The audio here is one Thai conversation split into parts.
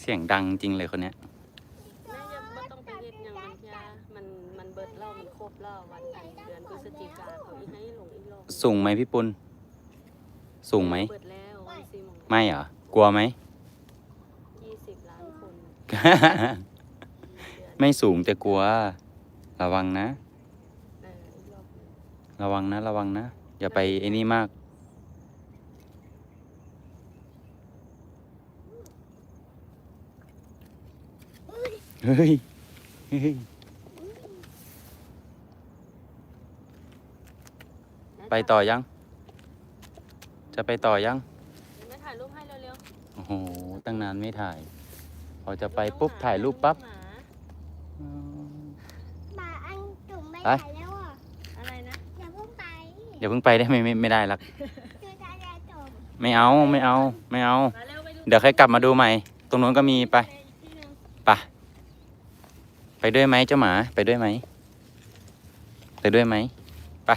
เสียงดังจริงเลยคนเนี้ยแม่ยังบ่ต้องไปเฮ็ดหยังมันยามันมันเบิดแล้วมันครบแล้ววันอันเดือนพฤศจิกาเขาอีให้ลงอีกรอบสูงไหมพี่ปุณสูงไหมเปิดแล้ววันสี่โมงไม่เหรอ กลัวไหม ยี่สิบล้านคนไม่สูงแต่กลัว ระวังนะ เอออีกรอบหนึ่งระวังนะ ระวังนะ อย่าไปไอ้นี่มาก เฮ้ยเฮ้ยไปต่อยัง จะไปต่อยังแม่ถ่ายรูปให้เร็วโอ้โห ตั้งนานไม่ถ่าย พอๆจะไปปุ๊บถ่ายรูปปั๊บ หมาอืมหมาอันจุ่มไม่ไปถ่ายแล้วอะอะไรนะอย่าเพิ่งไปอย่าเพิ่งไปได้ไหมไม่ไม่ได้ลักคือจะได้จบไม่เอาไม่เอาไม่เอา มาเร็วไปดูเดี๋ยวค่อยกลับมาดูใหม่ ตรงนู้นก็มีไปอีกที่หนึ่งไป ไปด้วยไหมเจ้าหมาไปด้วยไหมไปด้วยไหมไป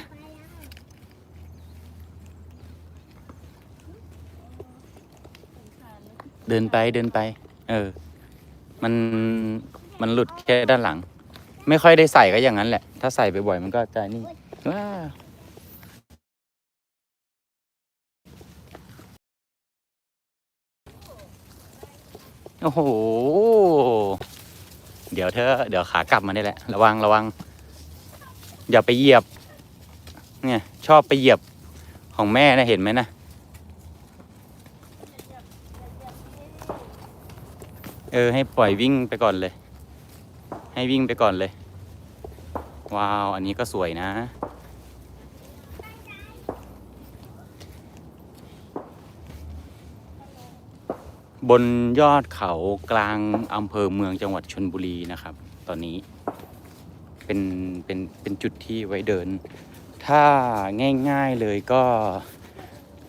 เดินไปเดินไป เออ มันมันหลุดแค่ด้านหลัง ไม่ค่อยได้ใส่ก็อย่างนั้นแหละ ถ้าใส่บ่อยๆมันก็จะนี่ว้าโอ้โห เดี๋ยวเธอเดี๋ยวขากลับมาได้แหละ ระวังระวัง อย่าไปเหยียบ เนี่ย ชอบไปเหยียบของแม่นะเห็นไหมนะเออให้ปล่อยวิ่งไปก่อนเลย ให้วิ่งไปก่อนเลย ว้าว อันนี้ก็สวยนะ บนยอดเขากลางอำเภอเมืองจังหวัดชนบุรีนะครับ ตอนนี้เป็นเป็นเป็นจุดที่ไว้เดิน ถ้าง่ายๆเลยก็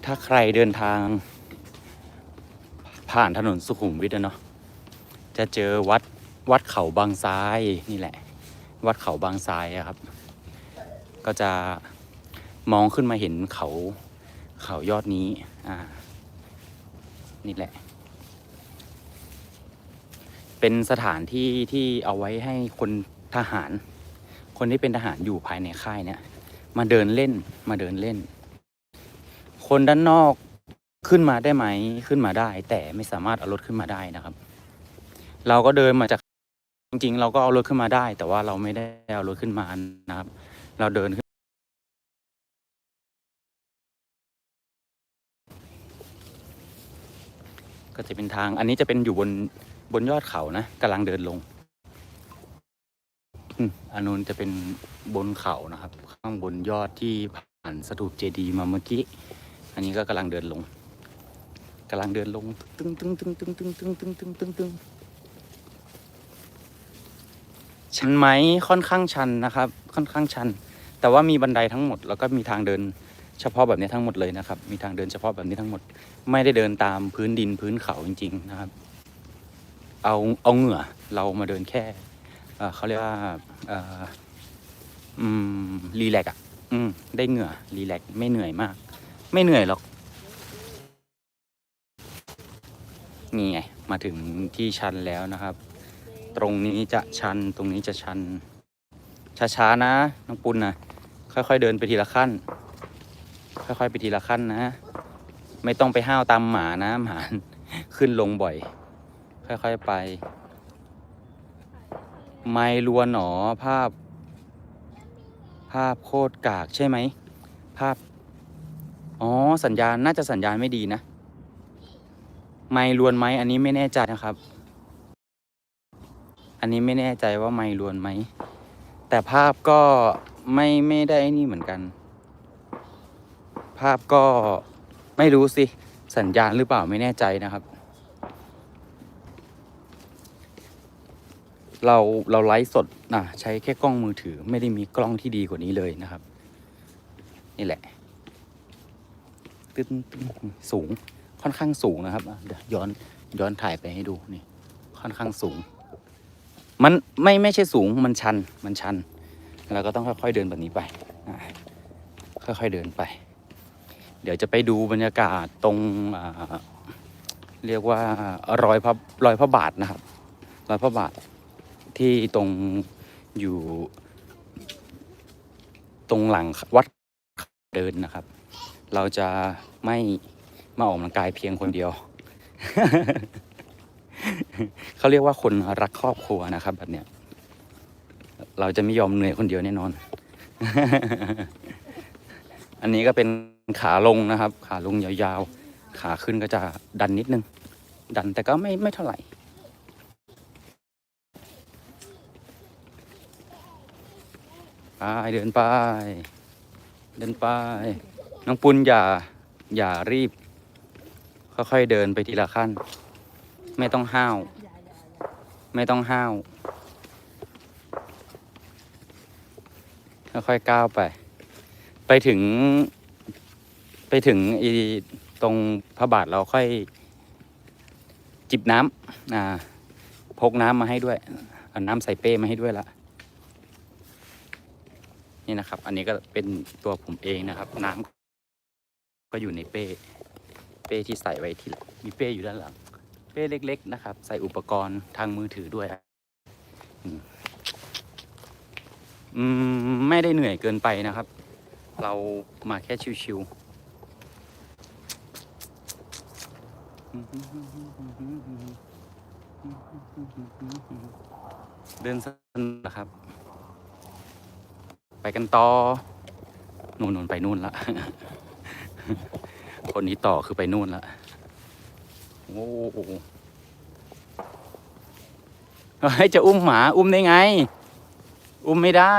ถ้าใครเดินทาง ผ่านถนนสุขุมวิทอะเนาะจะเจอวัดวัดเขาบางซ้ายนี่แหละ วัดเขาบางซ้ายครับ ก็จะมองขึ้นมาเห็นเขาเขายอดนี้อ่านี่แหละ เป็นสถานที่ที่เอาไว้ให้คนทหาร คนที่เป็นทหารอยู่ภายในค่ายเนี่ย มาเดินเล่นมาเดินเล่น คนด้านนอกขึ้นมาได้ไหมขึ้นมาได้ แต่ไม่สามารถเอารถขึ้นมาได้นะครับ เราก็เดินมาจากจริง ๆ เราก็เอารถขึ้นมาได้ แต่ว่าเราไม่ได้เอารถขึ้นมานะครับ เราเดินขึ้นก็จะเป็นทาง อันนี้จะเป็นอยู่บน บนยอดเขานะกำลังเดินลงอืมอันนู้นจะเป็นบนเขานะครับ ข้างบนยอดที่ผ่านสถูปเจดีย์มาเมื่อกี้ อันนี้ก็กำลังเดินลงกำลังเดินลง ตึ้งตึ้งตึ้งตึ้งตึ้งตึ้งตึ้งตึ้งตึ้งตึ้งชันไหมค่อนข้างชันนะครับ ค่อนข้างชัน แต่ว่ามีบันไดทั้งหมด แล้วก็มีทางเดินเฉพาะแบบนี้ทั้งหมดเลยนะครับ มีทางเดินเฉพาะแบบนี้ทั้งหมด ไม่ได้เดินตามพื้นดินพื้นเขาจริง ๆ นะครับ เอาเอาเหงื่อเรามาเดินแค่เขาเรียกว่าอืมรีแลกอะ อืม ได้เหงื่อรีแลกไม่เหนื่อยมาก ไม่เหนื่อยหรอกนี่ไงมาถึงที่ชันแล้วนะครับ ตรงนี้จะชันตรงนี้จะชัน ช้าๆนะน้องปุณนะค่อยๆเดินไปทีละขั้น ค่อยๆไปทีละขั้นนะ ไม่ต้องไปห้าวตามหมานะหมาขึ้นลงบ่อย ค่อยๆไป ไม่ลวนหนอภาพ ภาพโคตรกากใช่ไหม ภาพ อ๋อ สัญญาณน่าจะสัญญาณไม่ดีนะ ไม่ลวนไหมอันนี้ไม่แน่ใจนะครับ อันนี้ไม่แน่ใจว่าไม่ลวนไหม แต่ภาพก็ไม่ไม่ได้นี่เหมือนกัน ภาพก็ไม่รู้สิ สัญญาณหรือเปล่าไม่แน่ใจนะครับ เราเราไลฟ์สดนะใช้แค่กล้องมือถือ ไม่ได้มีกล้องที่ดีกว่านี้เลยนะครับ นี่แหละตึ้งตึ้งสูงค่อนข้างสูงนะครับเดี๋ยวย้อนย้อนถ่ายไปให้ดูนี่ ค่อนข้างสูง มันไม่ไม่ใช่สูงมันชันมันชันเราก็ต้องค่อยๆเดินแบบนี้ไปอะค่อยๆเดินไป เดี๋ยวจะไปดูบรรยากาศตรงเรียกว่ารอยพระรอยพระบาทนะครับรอยพระบาท ที่ตรงอยู่ตรงหลังวัดเดินนะครับ เราจะไม่มาออกกำลังกายเพียงคนเดียว เขาเรียกว่าคนรักครอบครัวนะครับ แบบเนี้ย เราจะไม่ยอมเหนื่อยคนเดียวแน่นอน อันนี้ก็เป็นขาลงนะครับ ขาลงยาวๆ ขาขึ้นก็จะดันนิดนึง ดันแต่ก็ไม่ไม่เท่าไหร่ ไป เดินไป เดินไป น้องปุณอย่า อย่ารีบ ค่อยๆเดินไปทีละขั้น ไม่ต้องห้าว ไม่ต้องห้าว ค่อยๆก้าวไป ไปถึง ไปถึงอีตรงพระบาทเราค่อยจิบน้ำอ่าพกน้ำมาให้ด้วยเอาน้ำใส่เป้มาให้ด้วยละ นี่นะครับ อันนี้ก็เป็นตัวผมเองนะครับ น้ำก็อยู่ในเป้ เป้ที่ใส่ไว้ทีหลังมีเป้อยู่ด้านหลัง เป้เล็ก ๆ นะครับ ใส่อุปกรณ์ทางมือถือด้วยอืมไม่ได้เหนื่อยเกินไปนะครับ เรามาแค่ชิวๆเดินสนุกนะครับ ไปกันต่อนู่นนนไปนู่นละคนนี้ต่อคือไปนู่นละโอ้โหเฮ้จะอุ้มหมาอุ้มได้ไง อุ้มไม่ได้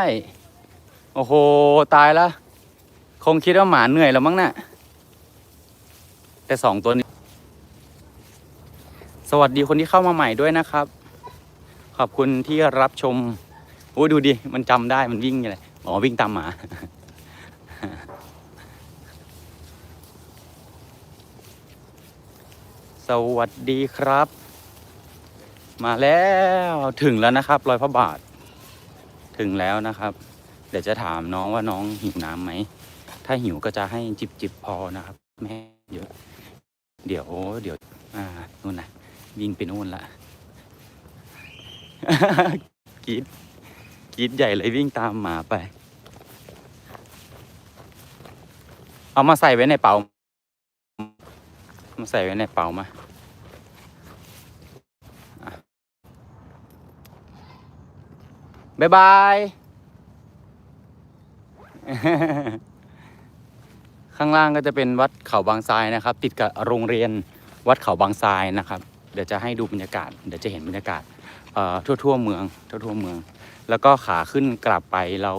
โอ้โห ตายละคงคิดว่าหมาเหนื่อยแล้วมั้งนะ่ะแต่สองตัวนี้ สวัสดีคนที่เข้ามาใหม่ด้วยนะครับ ขอบคุณที่รับชมโอ้ดูดิ มันจำได้มันวิ่งยังไง อ๋อวิ่งตามหมา สวัสดีครับ มาแล้วถึงแล้วนะครับรอยพระบาท ถึงแล้วนะครับ เดี๋ยวจะถามน้องว่าน้องหิวน้ำไหม ถ้าหิวก็จะให้จิบจิบๆพอนะครับแม่เยอะ เดี๋ยว เดี๋ยวอ่านู่นนะวิ่งไปนู่นละกีดกีดใหญ่เลยวิ่งตามหมาไป เอามาใส่ไว้ในเป๋ามาใส่ไว้ในเป๋ามาบ๊ายบาย ข้างล่างก็จะเป็นวัดเขาบางทรายนะครับ ติดกับโรงเรียนวัดเขาบางทรายนะครับ เดี๋ยวจะให้ดูบรรยากาศ เดี๋ยวจะเห็นบรรยากาศเอ่อทั่วทั่วเมือง ทั่วทั่วเมือง แล้วก็ขาขึ้นกลับไปเรา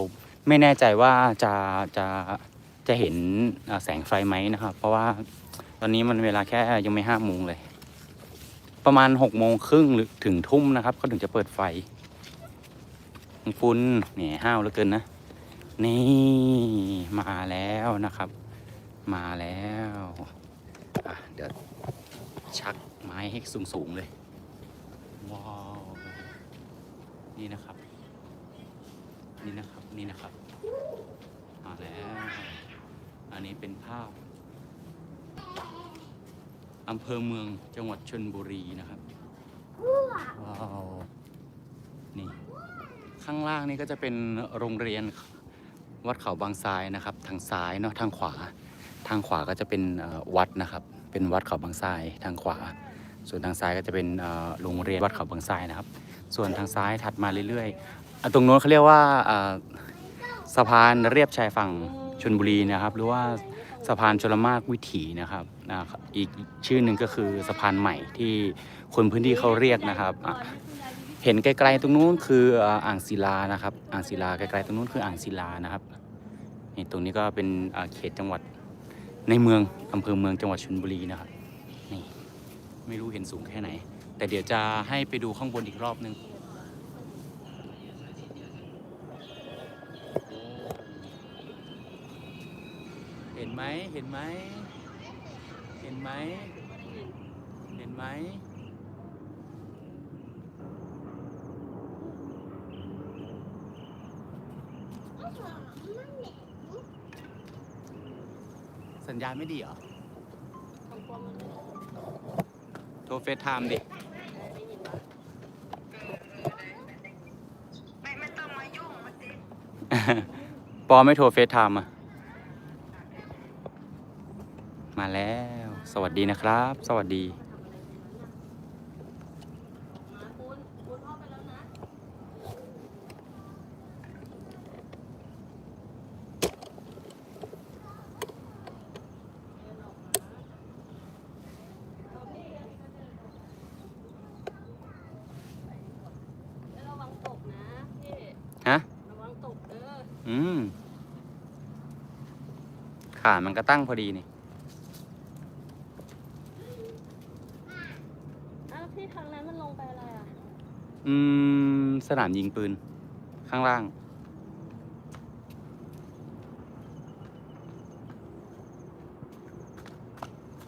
ไม่แน่ใจว่าจะจะ จะเห็นแสงไฟไหมนะครับ เพราะว่าตอนนี้มันเวลาแค่ยังไม่ห้าโมงเลย ประมาณหกโมงครึ่งหรือถึงทุ่มนะครับเขาถึงจะเปิดไฟฟุ้นเนี่ยห้าวเหลือเกินนะ นี่มาแล้วนะครับ มาแล้วเดี๋ยวชักไม้ให้สูงๆเลย ว้าว นี่นะครับ นี่นะครับ นี่นะครับ มาแล้ว นนี้เป็นภาพอำเภอเมืองจังหวัดชนบุรีนะครับ ว้าว นี่ ข้างล่างนี่ก็จะเป็นโรงเรียนวัดเขาบางทรายนะครับ ทางซ้ายเนาะทางขวา ทางขวาก็จะเป็นเอ่อวัดนะครับ เป็นวัดเขาบางทรายทางขวา ส่วนทางซ้ายก็จะเป็นเอ่อโรงเรียนวัดเขาบางทรายนะครับ ส่วนทางซ้ายถัดมาเรื่อยๆอะตรงโน้นเขาเรียกว่าเอ่อสะพานเรียบชายฝั่ง ชนบุรีนะครับ หรือว่าสะพานชลมากวิถีนะครับนะบอีกชื่อหนึ่งก็คือสะพานใหม่ที่คนพื้นที่เขาเรียกนะครับ เห็นไกลๆตรงนู้นคืออ่างศิลานะครับ อ่างศิลาไกลๆตรงนู้นคืออ่างศิลานะครับนี่ตรงนี้ก็เป็นเขตจังหวัดในเมืองอำเภอเมืองจังหวัดชลบุรีนะครับนี่ไม่รู้เห็นสูงแค่ไหน แต่เดี๋ยวจะให้ไปดูข้างบนอีกรอบนึง เห็นไหมเห็นไหม เห็นไหม เห็นไหม สัญญาณไม่ดีเหรอต้องป้องมันเลยโทรเฟซไทม์ดิ ได้ยินปะไม่ไม่ต้องมายุ่งมาติปอไม่โทรเฟซไทม์อะ มา แล้ว สวัสดีนะครับ สวัสดีมาคุณคุณพ่อไปแล้วนะระวังตกนะพี่ฮะระวังตกเด้ออืมขามันก็ตั้งพอดีนี่ อ้าวพี่ทางนั้นมันลงไปอะไรอะ อืม สนามยิงปืน ข้างล่าง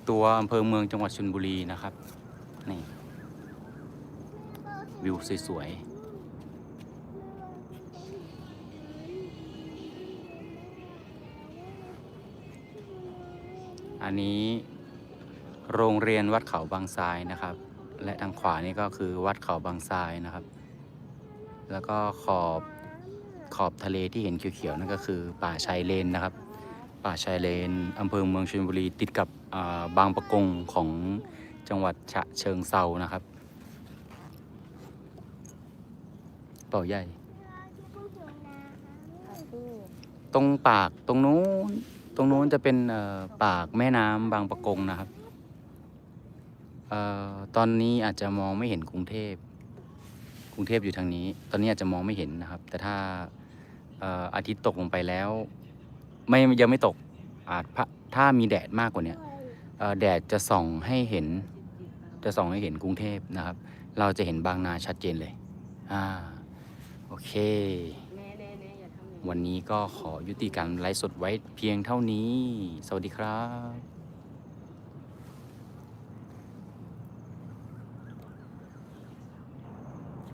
ตัวอำเภอเมืองจังหวัดชลบุรีนะครับ นี่ วิวสวยๆอันนี้โรงเรียนวัดเขาบางทรายนะครับ และทางขวานี่ก็คือวัดเขาบางทรายนะครับ แล้วก็ขอบขอบทะเลที่เห็นเขียวๆนั่นก็คือป่าชายเลนนะครับ ป่าชายเลนอำเภอเมืองชลบุรีติดกับอ่าบางปะกงของจังหวัดฉะเชิงเซานะครับเป่าใหญ่ตรงปากตรงนู้นตรงนู้นจะเป็นอ่อปากแม่น้ำบางปะกงนะครับ ตอนนี้อาจจะมองไม่เห็นกรุงเทพ กรุงเทพอยู่ทางนี้ ตอนนี้อาจจะมองไม่เห็นนะครับ แต่ถ้าอาทิตย์ตกลงไปแล้ว ไม่ยังไม่ตกอาจถ้ามีแดดมากกว่านี้แดดจะส่องให้เห็น จะส่องให้เห็นกรุงเทพนะครับ เราจะเห็นบางนาชัดเจนเลยอ่าโอเค วันนี้ก็ขอยุติการไลฟ์สดไว้เพียงเท่านี้ สวัสดีครับ